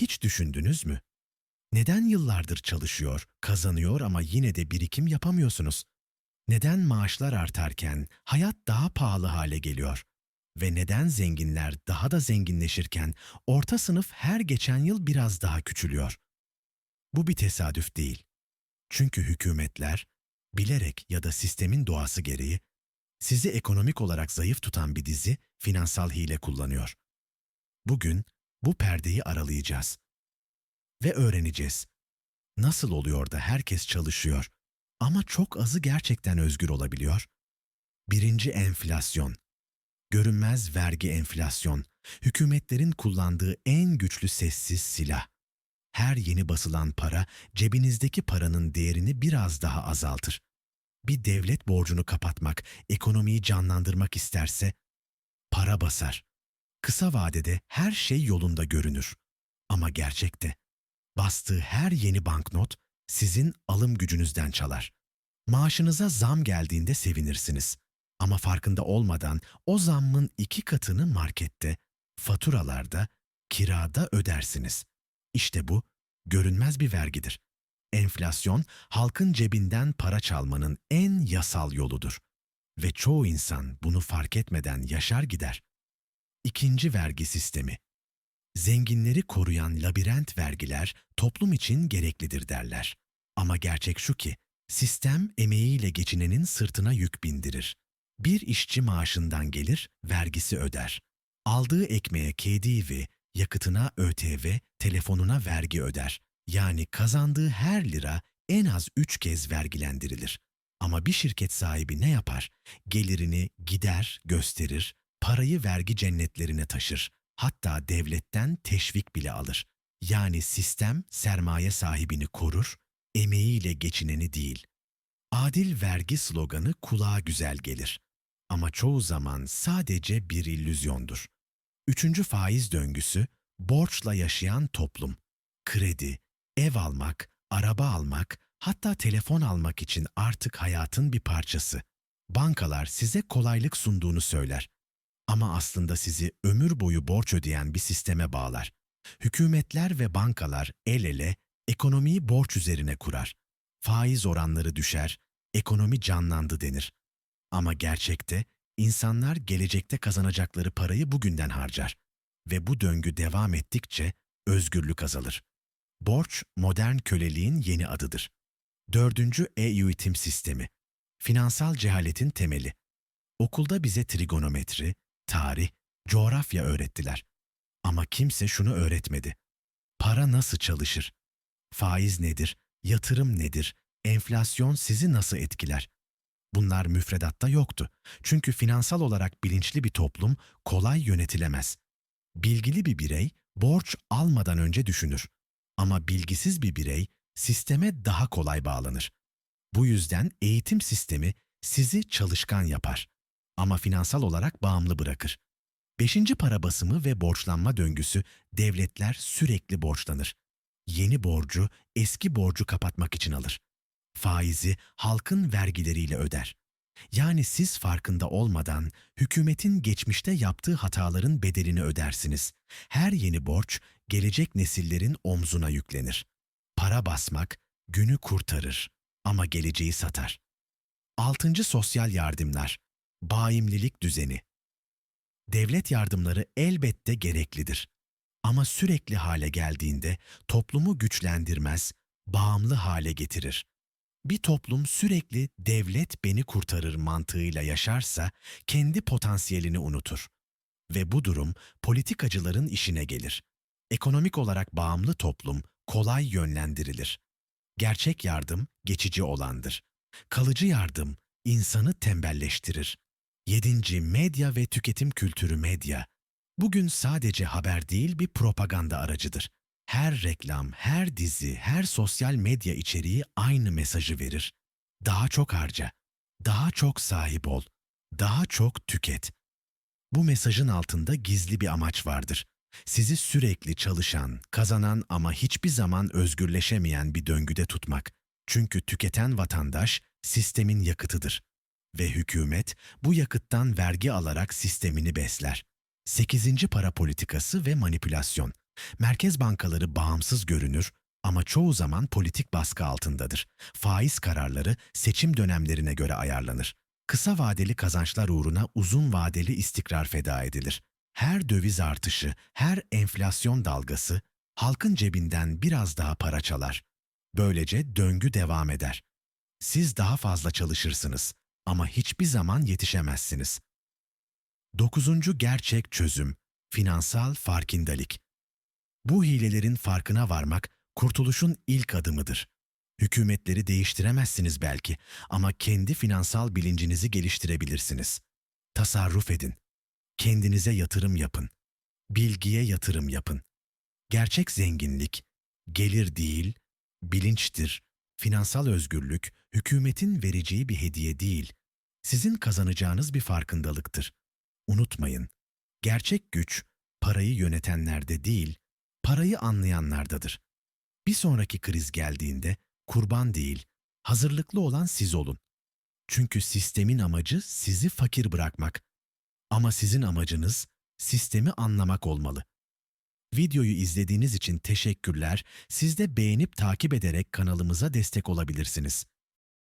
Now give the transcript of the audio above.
Hiç düşündünüz mü? Neden yıllardır çalışıyor, kazanıyor ama yine de birikim yapamıyorsunuz? Neden maaşlar artarken hayat daha pahalı hale geliyor? Ve neden zenginler daha da zenginleşirken orta sınıf her geçen yıl biraz daha küçülüyor? Bu bir tesadüf değil. Çünkü hükümetler bilerek ya da sistemin doğası gereği sizi ekonomik olarak zayıf tutan bir dizi finansal hile kullanıyor. Bugün bu perdeyi aralayacağız ve öğreneceğiz. Nasıl oluyor da herkes çalışıyor ama çok azı gerçekten özgür olabiliyor? Birinci enflasyon. Görünmez vergi enflasyon. Hükümetlerin kullandığı en güçlü sessiz silah. Her yeni basılan para cebinizdeki paranın değerini biraz daha azaltır. Bir devlet borcunu kapatmak, ekonomiyi canlandırmak isterse para basar. Kısa vadede her şey yolunda görünür. Ama gerçekte bastığı her yeni banknot sizin alım gücünüzden çalar. Maaşınıza zam geldiğinde sevinirsiniz. Ama farkında olmadan o zammın iki katını markette, faturalarda, kirada ödersiniz. İşte bu görünmez bir vergidir. Enflasyon halkın cebinden para çalmanın en yasal yoludur. Ve çoğu insan bunu fark etmeden yaşar gider. İkinci vergi sistemi. Zenginleri koruyan labirent vergiler toplum için gereklidir derler. Ama gerçek şu ki, sistem emeğiyle geçinenin sırtına yük bindirir. Bir işçi maaşından gelir, vergisi öder. Aldığı ekmeğe KDV, yakıtına ÖTV, telefonuna vergi öder. Yani kazandığı her lira en az üç kez vergilendirilir. Ama bir şirket sahibi ne yapar? Gelirini gider, gösterir, parayı vergi cennetlerine taşır. Hatta devletten teşvik bile alır. Yani sistem sermaye sahibini korur, emeğiyle geçineni değil. Adil vergi sloganı kulağa güzel gelir. Ama çoğu zaman sadece bir illüzyondur. Üçüncü faiz döngüsü, borçla yaşayan toplum. Kredi, ev almak, araba almak, hatta telefon almak için artık hayatın bir parçası. Bankalar size kolaylık sunduğunu söyler. Ama aslında sizi ömür boyu borç ödeyen bir sisteme bağlar. Hükümetler ve bankalar el ele ekonomiyi borç üzerine kurar. Faiz oranları düşer, ekonomi canlandı denir. Ama gerçekte insanlar gelecekte kazanacakları parayı bugünden harcar ve bu döngü devam ettikçe özgürlük azalır. Borç, modern köleliğin yeni adıdır. Dördüncü e-eğitim sistemi. Finansal cehaletin temeli. Okulda bize trigonometri, tarih, coğrafya öğrettiler. Ama kimse şunu öğretmedi. Para nasıl çalışır? Faiz nedir? Yatırım nedir? Enflasyon sizi nasıl etkiler? Bunlar müfredatta yoktu. Çünkü finansal olarak bilinçli bir toplum kolay yönetilemez. Bilgili bir birey borç almadan önce düşünür. Ama bilgisiz bir birey sisteme daha kolay bağlanır. Bu yüzden eğitim sistemi sizi çalışkan yapar ama finansal olarak bağımlı bırakır. Beşinci para basımı ve borçlanma döngüsü devletler sürekli borçlanır. Yeni borcu eski borcu kapatmak için alır. Faizi halkın vergileriyle öder. Yani siz farkında olmadan hükümetin geçmişte yaptığı hataların bedelini ödersiniz. Her yeni borç gelecek nesillerin omzuna yüklenir. Para basmak günü kurtarır ama geleceği satar. Altıncı sosyal yardımlar, bağımlılık düzeni. Devlet yardımları elbette gereklidir. Ama sürekli hale geldiğinde toplumu güçlendirmez, bağımlı hale getirir. Bir toplum sürekli devlet beni kurtarır mantığıyla yaşarsa kendi potansiyelini unutur. Ve bu durum politikacıların işine gelir. Ekonomik olarak bağımlı toplum kolay yönlendirilir. Gerçek yardım geçici olandır. Kalıcı yardım insanı tembelleştirir. Yedinci medya ve tüketim kültürü medya. Bugün sadece haber değil bir propaganda aracıdır. Her reklam, her dizi, her sosyal medya içeriği aynı mesajı verir. Daha çok harca, daha çok sahip ol, daha çok tüket. Bu mesajın altında gizli bir amaç vardır. Sizi sürekli çalışan, kazanan ama hiçbir zaman özgürleşemeyen bir döngüde tutmak. Çünkü tüketen vatandaş sistemin yakıtıdır ve hükümet bu yakıttan vergi alarak sistemini besler. Sekizinci para politikası ve manipülasyon. Merkez bankaları bağımsız görünür ama çoğu zaman politik baskı altındadır. Faiz kararları seçim dönemlerine göre ayarlanır. Kısa vadeli kazançlar uğruna uzun vadeli istikrar feda edilir. Her döviz artışı, her enflasyon dalgası halkın cebinden biraz daha para çalar. Böylece döngü devam eder. Siz daha fazla çalışırsınız ama hiçbir zaman yetişemezsiniz. Dokuzuncu gerçek çözüm, finansal farkindelik. Bu hilelerin farkına varmak, kurtuluşun ilk adımıdır. Hükümetleri değiştiremezsiniz belki ama kendi finansal bilincinizi geliştirebilirsiniz. Tasarruf edin. Kendinize yatırım yapın. Bilgiye yatırım yapın. Gerçek zenginlik, gelir değil, bilinçtir. Finansal özgürlük, hükümetin vereceği bir hediye değil, sizin kazanacağınız bir farkındalıktır. Unutmayın, gerçek güç parayı yönetenlerde değil, parayı anlayanlardadır. Bir sonraki kriz geldiğinde kurban değil, hazırlıklı olan siz olun. Çünkü sistemin amacı sizi fakir bırakmak. Ama sizin amacınız sistemi anlamak olmalı. Videoyu izlediğiniz için teşekkürler. Siz de beğenip takip ederek kanalımıza destek olabilirsiniz.